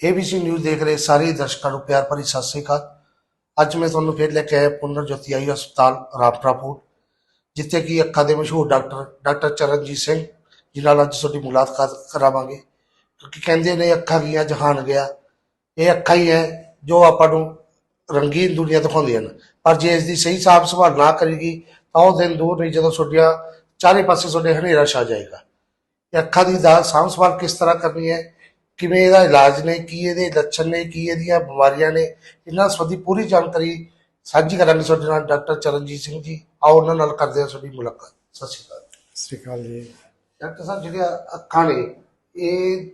ABC news ਦੇਖ ਰਹੇ ਸਾਰੇ ਦਰਸ਼ਕਾਂ ਨੂੰ ਪਿਆਰ ਭਰੀ ਸਤਿ ਸ੍ਰੀ ਅਕਾਲ। ਅੱਜ ਮੈਂ ਤੁਹਾਨੂੰ ਫਿਰ ਲੈ ਕੇ ਆਇਆ ਪੁਨਰ ਜੋਤੀ ਆਈ ਹਸਪਤਾਲ ਰਾਮਪੁਰਾ ਫੂਡ ਜਿੱਥੇ ਕਿ ਅੱਖਾਂ ਦੇ ਮਸ਼ਹੂਰ ਡਾਕਟਰ ਡਾਕਟਰ ਚਰਨਜੀਤ ਸਿੰਘ, ਜਿਨ੍ਹਾਂ ਨਾਲ ਅੱਜ ਤੁਹਾਡੀ ਮੁਲਾਕਾਤ ਕਰਾਵਾਂਗੇ। ਕਿਉਂਕਿ ਕਹਿੰਦੇ ਨੇ ਅੱਖਾਂ ਗਈਆਂ, ਜਹਾਨ ਗਿਆ। ਇਹ ਅੱਖਾਂ ਹੀ ਹੈ ਜੋ ਆਪਾਂ ਨੂੰ ਰੰਗੀਨ ਦੁਨੀਆ ਦਿਖਾਉਂਦੀਆਂ ਨੇ ਪਰ ਜੇ ਇਸ ਦੀ ਸਹੀ ਸਾਫ਼ ਸੰਭਾਲ ਨਾ ਕਰੇਗੀ, ਤਾਂ ਉਹ ਦਿਨ ਦੂਰ ਨਹੀਂ ਜਦੋਂ ਤੁਹਾਡੀਆਂ ਚਾਰੇ ਪਾਸੇ ਤੁਹਾਡੇ ਹਨੇਰਾ ਛਾ ਜਾਏਗਾ। ਇਹ ਅੱਖਾਂ ਦੀ ਦਾ ਸਾਂਭ ਸੰਭਾਲ ਕਿਸ ਤਰ੍ਹਾਂ ਕਰਨੀ ਹੈ? ਕਿਵੇਂ ਇਹਦਾ ਇਲਾਜ ਨੇ ਕੀ ਇਹਦੇ ਲੱਛਣ ਨੇ ਕੀ ਇਹਦੀਆਂ ਬਿਮਾਰੀਆਂ ਨੇ ਇਹਨਾਂ ਸੰਬੰਧੀ ਪੂਰੀ ਜਾਣਕਾਰੀ ਸਾਂਝੀ ਕਰਾਂਗੇ ਤੁਹਾਡੇ ਨਾਲ ਡਾਕਟਰ ਚਰਨਜੀਤ ਸਿੰਘ ਜੀ। ਆਓ ਉਹਨਾਂ ਨਾਲ ਕਰਦੇ ਹਾਂ ਤੁਹਾਡੀ ਮੁਲਾਕਾਤ। ਸਤਿ ਸ਼੍ਰੀ ਅਕਾਲ। ਸਤਿ ਸ਼੍ਰੀ ਅਕਾਲ ਜੀ। ਡਾਕਟਰ ਸਾਹਿਬ ਜਿਹੜੀਆਂ ਅੱਖਾਂ ਨੇ ਇਹ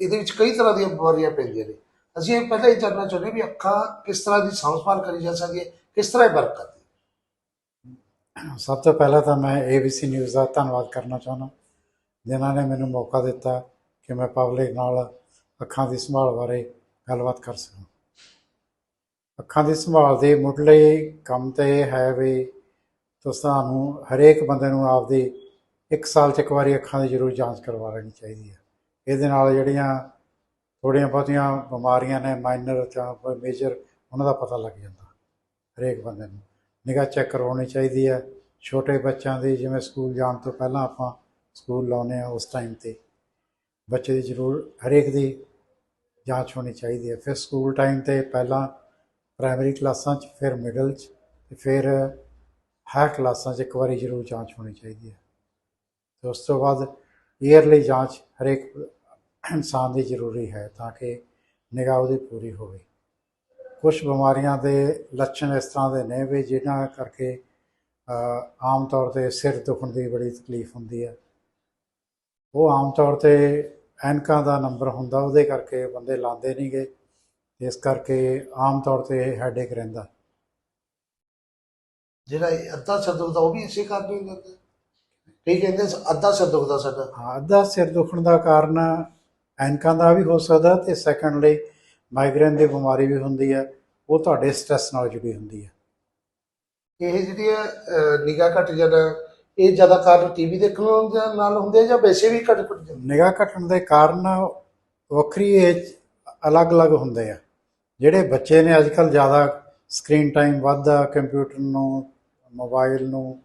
ਇਹਦੇ ਵਿੱਚ ਕਈ ਤਰ੍ਹਾਂ ਦੀਆਂ ਬਿਮਾਰੀਆਂ ਪੈਂਦੀਆਂ ਨੇ। ਅਸੀਂ ਇਹ ਪਹਿਲਾਂ ਹੀ ਜਾਣਨਾ ਚਾਹੁੰਦੇ ਵੀ ਅੱਖਾਂ ਕਿਸ ਤਰ੍ਹਾਂ ਦੀ ਸਾਂਭ ਸੰਭਾਲ ਕਰੀ ਜਾ ਸਕਦੀ ਹੈ ਕਿਸ ਤਰ੍ਹਾਂ ਵਰਕ ਕਰਦੀ ਸਭ ਤੋਂ ਪਹਿਲਾਂ ਤਾਂ ਮੈਂ ABC ਨਿਊਜ਼ ਦਾ ਧੰਨਵਾਦ ਕਰਨਾ ਚਾਹੁੰਦਾ ਜਿਨ੍ਹਾਂ ਨੇ ਮੈਨੂੰ ਮੌਕਾ ਦਿੱਤਾ ਕਿ ਮੈਂ ਪਬਲਿਕ ਨਾਲ ਅੱਖਾਂ ਦੀ ਸੰਭਾਲ ਬਾਰੇ ਗੱਲਬਾਤ ਕਰ ਸਕਾਂ। ਅੱਖਾਂ ਦੀ ਸੰਭਾਲ ਦੇ ਮੁੱਢਲੇ ਕੰਮ ਤੇ ਇਹ ਹੈ ਵੀ ਤੁਹਾਨੂੰ ਹਰੇਕ ਬੰਦੇ ਨੂੰ ਆਪਦੀ ਇੱਕ ਸਾਲ 'ਚ ਇੱਕ ਵਾਰੀ ਅੱਖਾਂ ਦੀ ਜ਼ਰੂਰ ਜਾਂਚ ਕਰਵਾ ਲੈਣੀ ਚਾਹੀਦੀ ਹੈ। ਇਹਦੇ ਨਾਲ ਜਿਹੜੀਆਂ ਥੋੜ੍ਹੀਆਂ ਬਹੁਤੀਆਂ ਬਿਮਾਰੀਆਂ ਨੇ ਮਾਈਨਰ ਜਾਂ ਕੋਈ ਮੇਜਰ ਉਹਨਾਂ ਦਾ ਪਤਾ ਲੱਗ ਜਾਂਦਾ ਹਰੇਕ ਬੰਦੇ ਨੂੰ। ਨਿਗਾਹ ਚੈੱਕ ਕਰਵਾਉਣੀ ਚਾਹੀਦੀ ਹੈ। ਛੋਟੇ ਬੱਚਿਆਂ ਦੀ ਜਿਵੇਂ ਸਕੂਲ ਜਾਣ ਤੋਂ ਪਹਿਲਾਂ ਆਪਾਂ ਸਕੂਲ ਲਾਉਨੇ ਆ ਉਸ ਟਾਈਮ ਤੇ। ਬੱਚੇ ਦੀ ਜ਼ਰੂਰ ਹਰੇਕ ਦੀ ਜਾਂਚ ਹੋਣੀ ਚਾਹੀਦੀ ਹੈ। ਫਿਰ ਸਕੂਲ ਟਾਈਮ ਤੇ ਪਹਿਲਾਂ ਪ੍ਰਾਇਮਰੀ ਕਲਾਸਾਂ 'ਚ, ਫਿਰ ਮਿਡਲ 'ਚ ਤੇ ਫਿਰ ਹਾਇਰ ਕਲਾਸਾਂ 'ਚ ਇੱਕ ਵਾਰੀ ਜ਼ਰੂਰ ਜਾਂਚ ਹੋਣੀ ਚਾਹੀਦੀ ਹੈ। ਤੇ ਉਸ ਤੋਂ ਬਾਅਦ ਈਅਰਲੀ ਜਾਂਚ ਹਰੇਕ ਇਨਸਾਨ ਦੀ ਜ਼ਰੂਰੀ ਹੈ ਤਾਂ ਕਿ ਨਿਗਾਹ ਉਹਦੀ ਪੂਰੀ ਹੋਵੇ। ਕੁਝ ਬਿਮਾਰੀਆਂ ਦੇ ਲੱਛਣ ਇਸ ਤਰ੍ਹਾਂ ਦੇ ਨੇ ਵੀ ਜਿਹਨਾਂ ਕਰਕੇ ਆਮ ਤੌਰ ਤੇ ਸਿਰ ਦੁਖਣ ਦੀ ਬੜੀ ਤਕਲੀਫ ਹੁੰਦੀ ਹੈ। ਉਹ ਆਮ ਤੌਰ ਤੇ ਐਨਕਾਂ ਦਾ ਨੰਬਰ ਹੁੰਦਾ ਉਹਦੇ ਕਰਕੇ ਬੰਦੇ ਲਾਉਂਦੇ ਨਹੀਂਗੇ ਇਸ ਕਰਕੇ ਆਮ ਤੌਰ ਤੇ ਹੈਡੇਕ ਰਹਿੰਦਾ। ਜਿਹੜਾ ਇਹ ਅੱਧਾ ਸਿਰ ਦੁਖਦਾ ਉਹ ਵੀ ਇਸੇ ਕਾਰਨ ਹੀ ਹੁੰਦਾ। ਕਈ ਕਹਿੰਦੇ ਅੱਧਾ ਸਿਰ ਦੁਖਦਾ ਸਾਡਾ। ਹਾਂ ਅੱਧਾ ਸਿਰ ਦੁਖਣ ਦਾ ਕਾਰਨ ਐਨਕਾਂ ਦਾ ਵੀ ਹੋ ਸਕਦਾ ਤੇ ਸੈਕੰਡਲੀ ਮਾਈਗ੍ਰੇਨ ਦੀ ਬਿਮਾਰੀ ਵੀ ਹੁੰਦੀ ਹੈ ਉਹ ਤੁਹਾਡੇ ਸਟ੍ਰੈਸ ਨਾਲ ਜੁੜੀ ਹੁੰਦੀ ਹੈ। ਇਹ ਜਿਹੜੀ ਨਿਗਾਹ ਘਟ ਜਾਣਾ ਇਹ ਜ਼ਿਆਦਾ ਕਾਰਨ ਟੀਵੀ ਦੇਖਣ ਦੇ ਨਾਲ ਹੁੰਦੇ ਆ ਜਾਂ ਵੈਸੇ ਵੀ ਘਟ ਘਟ ਜਾਂਦੇ ਨਿਗਾਹ ਘਟਣ ਦੇ ਕਾਰਨ ਵੱਖਰੀ ਏਜ ਅਲੱਗ-ਅਲੱਗ ਹੁੰਦੇ ਆ। ਜਿਹੜੇ ਬੱਚੇ ਨੇ ਅੱਜਕੱਲ ਜ਼ਿਆਦਾ ਸਕਰੀਨ ਟਾਈਮ ਵੱਧਦਾ, ਕੰਪਿਊਟਰ ਨੂੰ, ਮੋਬਾਈਲ ਨੂੰ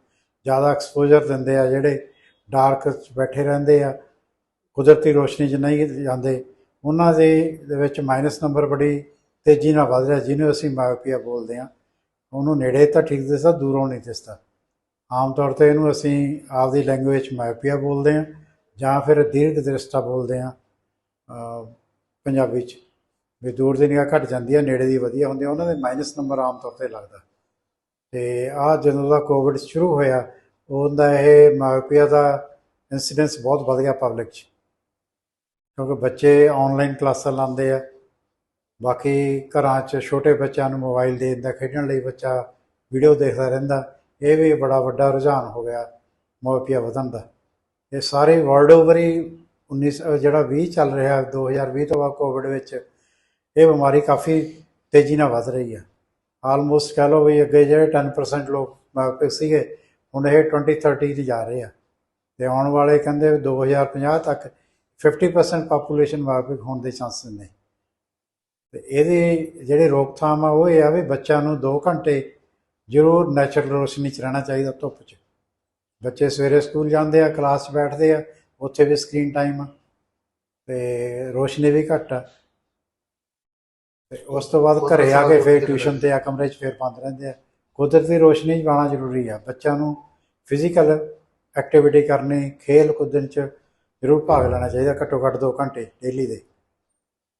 ਜ਼ਿਆਦਾ ਐਕਸਪੋਜ਼ਰ ਦਿੰਦੇ ਆ, ਜਿਹੜੇ ਡਾਰਕ 'ਚ ਬੈਠੇ ਰਹਿੰਦੇ ਆ, ਕੁਦਰਤੀ ਰੋਸ਼ਨੀ 'ਚ ਨਹੀਂ ਜਾਂਦੇ, ਉਹਨਾਂ ਦੇ ਦੇ ਵਿੱਚ ਮਾਈਨਸ ਨੰਬਰ ਬੜੀ ਤੇਜ਼ੀ ਨਾਲ ਵੱਧ ਰਿਹਾ, ਜਿਹਨੂੰ ਅਸੀਂ ਮਾਇਓਪੀਆ ਬੋਲਦੇ ਆ। ਉਹਨੂੰ ਨੇੜੇ ਤਾਂ ਠੀਕ ਦਿਸਦਾ, ਦੂਰੋਂ ਨਹੀਂ ਦਿਸਦਾ। ਆਮ ਤੌਰ ਤੇ ਇਹਨੂੰ ਅਸੀਂ ਆਪਦੀ ਲੈਂਗੁਏਜ ਮਾਇਓਪੀਆ ਬੋਲਦੇ ਹਾਂ ਜਾਂ ਫਿਰ ਦੀਰਘ ਦ੍ਰਿਸ਼ਟਾ ਬੋਲਦੇ ਹਾਂ ਪੰਜਾਬੀ ਚ। ਵੀ ਦੂਰ ਦੀ ਨਿਗਾਹ ਘਟ ਜਾਂਦੀ ਹੈ ਨੇੜੇ ਦੀ ਵਧੀਆ ਹੁੰਦੀ ਹੈ ਉਹਨਾਂ ਦੇ ਮਾਈਨਸ ਨੰਬਰ ਆਮ ਤੌਰ ਤੇ ਲੱਗਦਾ। ਤੇ ਆ ਜਦੋਂ ਦਾ ਕੋਵਿਡ ਸ਼ੁਰੂ ਹੋਇਆ, ਉਹਦਾ ਇਹ ਮਾਇਓਪੀਆ ਦਾ ਇਨਸੀਡੈਂਸ ਬਹੁਤ ਵਧ ਗਿਆ ਪਬਲਿਕ ਚ। ਕਿਉਂਕਿ ਬੱਚੇ ਆਨਲਾਈਨ ਕਲਾਸਾਂ ਲਾਉਂਦੇ ਆ। ਬਾਕੀ ਘਰਾਂ 'ਚ ਛੋਟੇ ਬੱਚਿਆਂ ਨੂੰ ਮੋਬਾਈਲ ਦੇ ਦਿੰਦਾ ਖੇਡਣ ਲਈ ਬੱਚਾ ਵੀਡੀਓ ਦੇਖਦਾ ਰਹਿੰਦਾ। ਇਹ ਵੀ ਬੜਾ ਵੱਡਾ ਰੁਝਾਨ ਹੋ ਗਿਆ ਮਾਇਓਪੀਆ ਵਧਣ ਦਾ। ਇਹ ਸਾਰੇ ਵਰਲਡ ਓਵਰ ਹੀ 19 ਅਹ ਜਿਹੜਾ 20 ਚੱਲ ਰਿਹਾ 2020 ਤੋਂ ਬਾਅਦ ਕੋਵਿਡ ਵਿੱਚ, ਇਹ ਬਿਮਾਰੀ ਕਾਫੀ ਤੇਜ਼ੀ ਨਾਲ ਵੱਧ ਰਹੀ ਹੈ। ਆਲਮੋਸਟ ਕਹ ਲਓ ਵੀ ਅੱਗੇ ਜਿਹੜੇ 10% ਲੋਕ ਮਾਇਓਪਿਕ ਸੀਗੇ, ਹੁਣ ਇਹ 20 30 ਤੇ ਜਾ ਰਹੇ ਆ। ਤੇ ਆਉਣ ਵਾਲੇ ਕਹਿੰਦੇ 2050 ਤੱਕ 50% ਪਾਪੂਲੇਸ਼ਨ ਮਾਪਿਕ ਹੋਣ ਦੇ ਚਾਂਸਸ ਨੇ। ਤੇ ਇਹਦੀ ਜਿਹੜੀ ਰੋਕਥਾਮ ਆ, ਉਹ ਇਹ ਆ ਵੀ ਬੱਚਿਆਂ ਨੂੰ 2 ਘੰਟੇ ਜ਼ਰੂਰ ਨੈਚੁਰਲ ਰੋਸ਼ਨੀ 'ਚ ਰਹਿਣਾ ਚਾਹੀਦਾ ਧੁੱਪ 'ਚ। ਬੱਚੇ ਸਵੇਰੇ ਸਕੂਲ ਜਾਂਦੇ ਆ ਕਲਾਸ 'ਚ ਬੈਠਦੇ ਆ ਉੱਥੇ ਵੀ ਸਕਰੀਨ ਟਾਈਮ ਆ ਤੇ ਰੋਸ਼ਨੀ ਵੀ ਘੱਟ ਆ। ਤੇ ਉਸ ਤੋਂ ਬਾਅਦ ਘਰੇ ਆ ਕੇ ਫਿਰ ਟਿਊਸ਼ਨ ਤੇ ਆ ਕਮਰੇ 'ਚ ਫਿਰ ਬੰਦ ਰਹਿੰਦੇ ਆ। ਕੁਦਰਤੀ ਰੋਸ਼ਨੀ 'ਚ ਪਾਉਣਾ ਜ਼ਰੂਰੀ ਆ। ਬੱਚਿਆਂ ਨੂੰ ਫਿਜ਼ੀਕਲ ਐਕਟੀਵਿਟੀ ਕਰਨੀ ਖੇਲ ਕੁੱਦਣ 'ਚ ਜ਼ਰੂਰ ਭਾਗ ਲੈਣਾ ਚਾਹੀਦਾ ਘੱਟੋ ਘੱਟ 2 ਘੰਟੇ ਡੇਲੀ ਦੇ।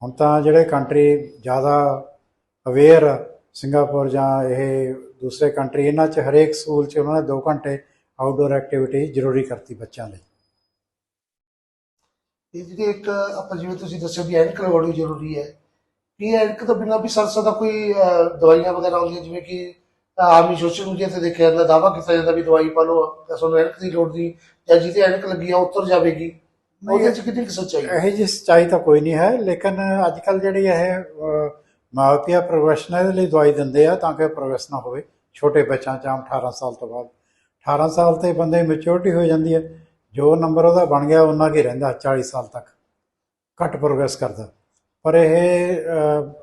ਹੁਣ ਤਾਂ ਜਿਹੜੇ ਕੰਟਰੀ ਜ਼ਿਆਦਾ ਅਵੇਅਰ ਸਿੰਗਾਪੁਰ ਜਾਂ ਇਹ ਦੂਸਰੇ ਕੰਟਰੀ ਇਹਨਾਂ 'ਚ ਹਰੇਕ ਸਕੂਲ 'ਚ ਉਹਨਾਂ ਨੇ 2 ਘੰਟੇ ਆਊਟਡੋਰ ਐਕਟੀਵਿਟੀ ਜ਼ਰੂਰੀ ਕਰਤੀ ਬੱਚਿਆਂ ਲਈ। ਇਹ ਜਿਹੜੀ ਇੱਕ ਆਪਾਂ ਜਿਵੇਂ ਤੁਸੀਂ ਦੱਸਿਆ ਵੀ ਐਨਕ ਲਗਾਉਣੀ ਜ਼ਰੂਰੀ ਹੈ ਕੀ ਐਨਕ ਤੋਂ ਬਿਨਾਂ ਵੀ ਸਰਸਾ ਦਾ ਕੋਈ ਦਵਾਈਆਂ ਵਗੈਰਾ ਆਉਂਦੀਆਂ ਜਿਵੇਂ ਕਿ ਆਮ ਹੀ ਸੋਸ਼ਲ ਮੀਡੀਆ ਤੇ ਦੇਖਿਆ ਜਾਂਦਾ ਦਾਵਾ ਕੀਤਾ ਜਾਂਦਾ ਵੀ ਦਵਾਈ ਪਾ ਲਓ ਤਾਂ ਤੁਹਾਨੂੰ ਐਨਕ ਦੀ ਲੋੜ ਨਹੀਂ ਜਾਂ ਜਿਹਦੇ ਐਨਕ ਲੱਗੀ ਆ ਉਤਰ ਜਾਵੇਗੀ। ਉਹਦੇ ਚ ਕਿੰਨੀ ਸੱਚਾਈ ਹੈ? ਇਹ ਜੀ ਸੱਚਾਈ ਤਾਂ ਕੋਈ ਨਹੀਂ ਹੈ ਲੇਕਿਨ ਅੱਜ ਕੱਲ ਜਿਹੜੀ ਇਹ ਮਾਪਿਆ ਪ੍ਰੋਫੈਸ਼ਨਲ ਦੇ ਲਈ ਦਵਾਈ ਦਿੰਦੇ ਆ ਤਾਂ ਕਿ ਪ੍ਰੋਗਰੈਸ ਨਾ ਹੋਵੇ। ਛੋਟੇ ਬੱਚਿਆਂ ਚ ਆਮ 18 ਸਾਲ ਤੋਂ ਬਾਅਦ। 18 ਸਾਲ ਤੇ ਬੰਦੇ ਮੈਚੁਰਿਟੀ ਹੋ ਜਾਂਦੀ ਹੈ ਜੋ ਨੰਬਰ ਉਹਦਾ ਬਣ ਗਿਆ, ਉਹਨਾਂ ਕੀ ਰਹਿੰਦਾ 40 ਸਾਲ ਤੱਕ। ਘੱਟ ਪ੍ਰੋਗਰੈਸ ਕਰਦਾ। ਪਰ ਇਹ